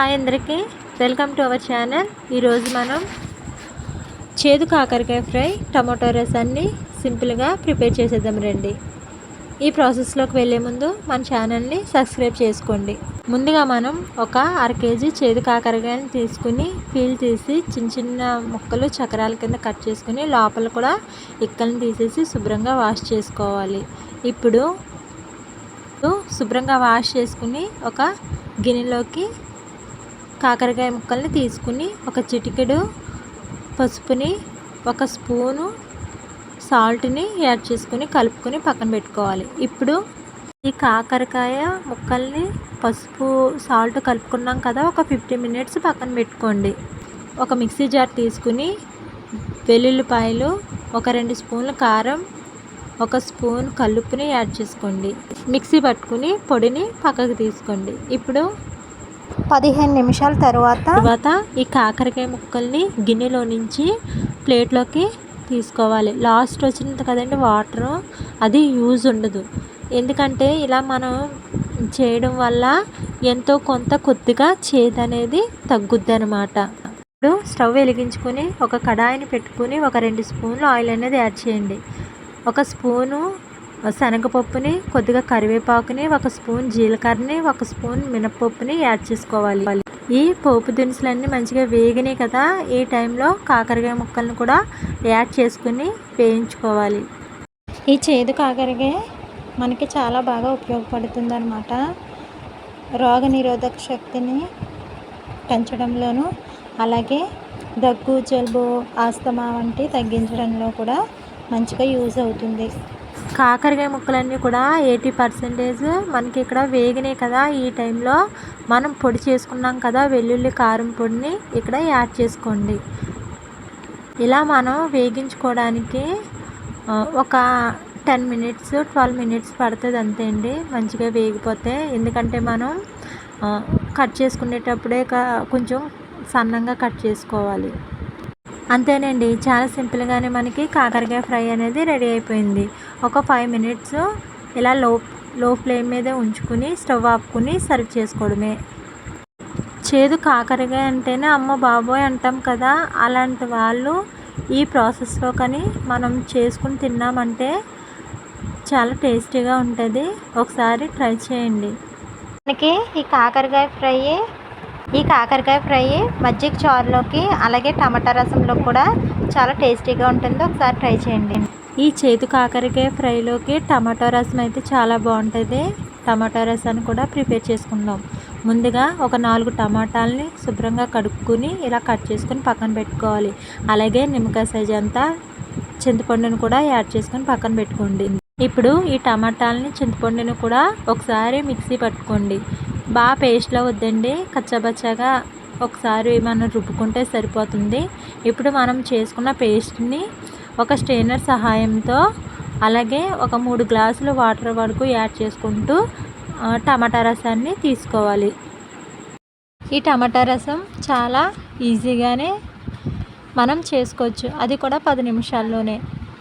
Hi అందరికీ. Welcome to our channel. ఈరోజు మనం చేదు కాకరకాయ ఫ్రై టమాటో రసాన్ని సింపుల్గా ప్రిపేర్ చేసేద్దాం రండి. ఈ ప్రాసెస్లోకి వెళ్ళే ముందు మన ఛానల్ని సబ్స్క్రైబ్ చేసుకోండి. ముందుగా మనం ఒక అర కేజీ చేదు కాకరకాయని తీసుకుని పీల్ తీసి చిన్న చిన్న ముక్కలు చక్రాల కింద కట్ చేసుకుని లోపల కూడా ఇక్కలను తీసేసి శుభ్రంగా వాష్ చేసుకోవాలి. ఇప్పుడు శుభ్రంగా వాష్ చేసుకుని ఒక గిన్నెలోకి కాకరకాయ ముక్కల్ని తీసుకుని ఒక చిటికెడు పసుపుని ఒక స్పూను సాల్ట్ని యాడ్ చేసుకుని కలుపుకొని పక్కన పెట్టుకోవాలి. ఇప్పుడు ఈ కాకరకాయ ముక్కల్ని పసుపు సాల్ట్ కలుపుకున్నాం కదా ఒక ఫిఫ్టీ మినిట్స్ పక్కన పెట్టుకోండి. ఒక మిక్సీ జార్ తీసుకుని వెల్లుల్లిపాయలు ఒక రెండు స్పూన్ల కారం ఒక స్పూన్ కలుపుని యాడ్ చేసుకోండి. మిక్సీ పట్టుకుని పొడిని పక్కకు తీసుకోండి. ఇప్పుడు పదిహేను నిమిషాల తర్వాత తర్వాత ఈ కాకరకాయ ముక్కల్ని గిన్నెలో నుంచి ప్లేట్లోకి తీసుకోవాలి. లాస్ట్ వచ్చింది కదండి వాటర్. అది యూజ్ ఉండదు. ఎందుకంటే ఇలా మనం చేయడం వల్ల ఎంతో కొంత కొద్దిగా చేదు అనేది తగ్గుద్ది అనమాట ఇప్పుడు స్టవ్ వెలిగించుకొని ఒక కడాయిని పెట్టుకుని ఒక రెండు స్పూన్లు ఆయిల్ అనేది యాడ్ చేయండి. ఒక స్పూను శనగపప్పుని కొద్దిగా కరివేపాకుని ఒక స్పూన్ జీలకర్రని ఒక స్పూన్ మినపప్పుని యాడ్ చేసుకోవాలి. ఈ పోపు దినుసులన్నీ మంచిగా వేగినాయి కదా ఈ టైంలో కాకరకాయ ముక్కలను కూడా యాడ్ చేసుకుని వేయించుకోవాలి. ఈ చేదు కాకరకాయ మనకి చాలా బాగా ఉపయోగపడుతుంది అనమాట రోగ నిరోధక శక్తిని పెంచడంలోనూ అలాగే దగ్గు జలుబు ఆస్తమా వంటి తగ్గించడంలో కూడా మంచిగా యూజ్ అవుతుంది. కాకరకాయ ముక్కలన్నీ కూడా ఎయిటీ పర్సెంటేజ్ మనకి ఇక్కడ వేగినాయి కదా ఈ టైంలో. మనం పొడి చేసుకున్నాం కదా వెల్లుల్లి కారం పొడిని ఇక్కడ యాడ్ చేసుకోండి. ఇలా మనం వేగించుకోవడానికి ఒక టెన్ మినిట్స్ ట్వెల్వ్ మినిట్స్ పడుతుంది అంతే అండి. మంచిగా వేగిపోతే. ఎందుకంటే మనం కట్ చేసుకునేటప్పుడే కొంచెం సన్నంగా కట్ చేసుకోవాలి. అంతేనండి. చాలా సింపుల్గానే మనకి కాకరకాయ ఫ్రై అనేది రెడీ అయిపోయింది. ఒక ఫైవ్ మినిట్స్ ఇలా లో లో ఫ్లేమ్ మీద ఉంచుకుని స్టవ్ ఆపుకుని సర్వ్ చేసుకోవడమే. చేదు కాకరకాయ అంటేనే అమ్మ బాబోయ్ అంటాం కదా. అలాంటి వాళ్ళు ఈ ప్రాసెస్లో కానీ మనం చేసుకుని తిన్నామంటే చాలా టేస్టీగా ఉంటుంది. ఒకసారి ట్రై చేయండి. మనకి ఈ కాకరకాయ ఫ్రై ఈ కాకరకాయ ఫ్రై మజ్జిగ చారులోకి అలాగే టమాటా రసంలో కూడా చాలా టేస్టీగా ఉంటుంది. ఒకసారి ట్రై చేయండి. ఈ చేతు కాకరకాయ ఫ్రైలోకి టమాటో రసం అయితే చాలా బాగుంటుంది. టమాటో రసాన్ని కూడా ప్రిపేర్ చేసుకుందాం. ముందుగా ఒక నాలుగు టమాటాలని శుభ్రంగా కడుక్కుని ఇలా కట్ చేసుకుని పక్కన పెట్టుకోవాలి. అలాగే నిమ్మకాయ సైజ్ అంతా చింతపండును కూడా యాడ్ చేసుకొని పక్కన పెట్టుకోండి. ఇప్పుడు ఈ టమాటాలని చింతపండును కూడా ఒకసారి మిక్సీ పట్టుకోండి. బాగా పేస్ట్లో వద్దండి. కచ్చాబచ్చాగా ఒకసారి మనం రుబ్బుకుంటే సరిపోతుంది. ఇప్పుడు మనం చేసుకున్న పేస్ట్ని ఒక స్ట్రైనర్ సహాయంతో అలాగే ఒక మూడు గ్లాసులు వాటర్ వరకు యాడ్ చేసుకుంటూ టమాటా రసాన్ని తీసుకోవాలి. ఈ టమాటా రసం చాలా ఈజీగానే మనం చేసుకోవచ్చు. అది కూడా పది నిమిషాల్లోనే.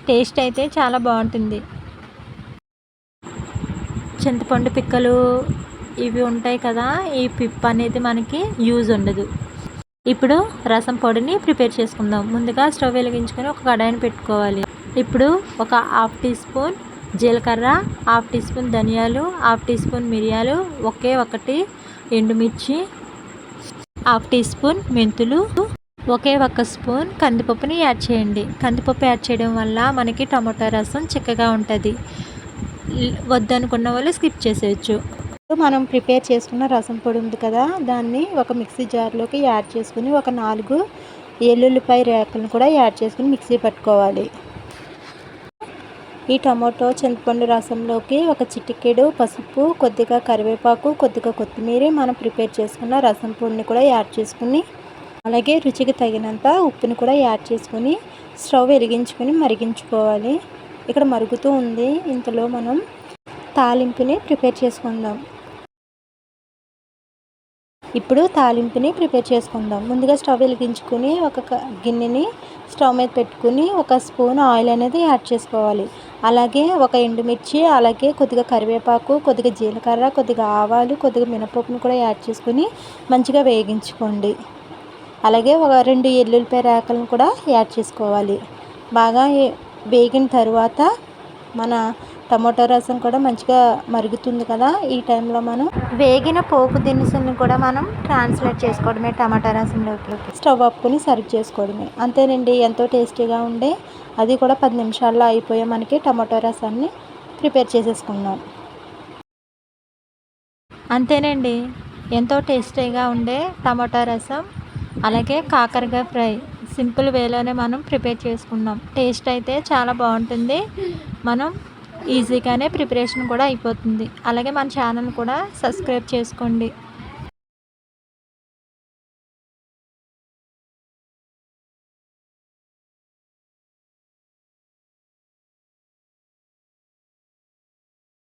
టేస్ట్ అయితే చాలా బాగుంటుంది. చింతపండు పిక్కలు ఇవి ఉంటాయి కదా ఈ పిప్ అనేది మనకి యూజ్ ఉండదు. ఇప్పుడు రసం పొడిని ప్రిపేర్ చేసుకుందాం. ముందుగా స్టవ్ వెలిగించుకొని ఒక కడాయిని పెట్టుకోవాలి. ఇప్పుడు ఒక హాఫ్ టీ స్పూన్ జీలకర్ర హాఫ్ టీ స్పూన్ ధనియాలు హాఫ్ టీ స్పూన్ మిరియాలు ఒకే ఒకటి ఎండుమిర్చి హాఫ్ టీ స్పూన్ మెంతులు ఒకే ఒక స్పూన్ కందిపప్పుని యాడ్ చేయండి. కందిపప్పు యాడ్ చేయడం వల్ల మనకి టమాటో రసం చిక్కగా ఉంటుంది. వద్దనుకున్న వాళ్ళు స్కిప్ చేసేయచ్చు. మనం ప్రిపేర్ చేసుకున్న రసం పొడి ఉంది కదా దాన్ని ఒక మిక్సీ జార్లోకి యాడ్ చేసుకుని ఒక నాలుగు ఎల్లుల్లిపాయ రేకలను కూడా యాడ్ చేసుకుని మిక్సీ పట్టుకోవాలి. ఈ టమాటో చింతపండు రసంలోకి ఒక చిటికెడు పసుపు కొద్దిగా కరివేపాకు కొద్దిగా కొత్తిమీర మనం ప్రిపేర్ చేసుకున్న రసం పొడిని కూడా యాడ్ చేసుకుని అలాగే రుచికి తగినంత ఉప్పుని కూడా యాడ్ చేసుకుని స్టవ్ వెలిగించుకొని మరిగించుకోవాలి. ఇక్కడ మరుగుతూ ఉంది. ఇంతలో మనం తాలింపుని ప్రిపేర్ చేసుకుందాం. ఇప్పుడు తాలింపుని ప్రిపేర్ చేసుకుందాం. ముందుగా స్టవ్ వెలిగించుకుని ఒక గిన్నెని స్టవ్ మీద పెట్టుకుని ఒక స్పూన్ ఆయిల్ అనేది యాడ్ చేసుకోవాలి. అలాగే ఒక ఎండుమిర్చి అలాగే కొద్దిగా కరివేపాకు కొద్దిగా జీలకర్ర కొద్దిగా ఆవాలు కొద్దిగా మినపప్పును కూడా యాడ్ చేసుకుని మంచిగా వేగించుకోండి. అలాగే ఒక రెండు ఎల్లుల్లిపాయ రేకలను కూడా యాడ్ చేసుకోవాలి. బాగా వేగిన తర్వాత మన టమాటో రసం కూడా మంచిగా మరుగుతుంది కదా ఈ టైంలో మనం. వేగిన పోపు దినుసులను కూడా మనం ట్రాన్స్లేట్ చేసుకోవడమే టమాటా రసంలోకి స్టవ్ ఆపుకొని సర్వ్ చేసుకోవడమే. అంతేనండి ఎంతో టేస్టీగా ఉండే. అది కూడా పది నిమిషాల్లో అయిపోయే మనకి టమాటో రసాన్ని ప్రిపేర్ చేసేసుకుందాం. అంతేనండి ఎంతో టేస్టీగా ఉండే టమాటా రసం అలాగే కాకరకాయ ఫ్రై సింపుల్ వేలోనే మనం ప్రిపేర్ చేసుకున్నాం టేస్ట్ అయితే చాలా బాగుంటుంది. మనం ఈజీగానే ప్రిపరేషన్ కూడా అయిపోతుంది. అలాగే మన ఛానల్ కూడా సబ్స్క్రైబ్ చేసుకోండి.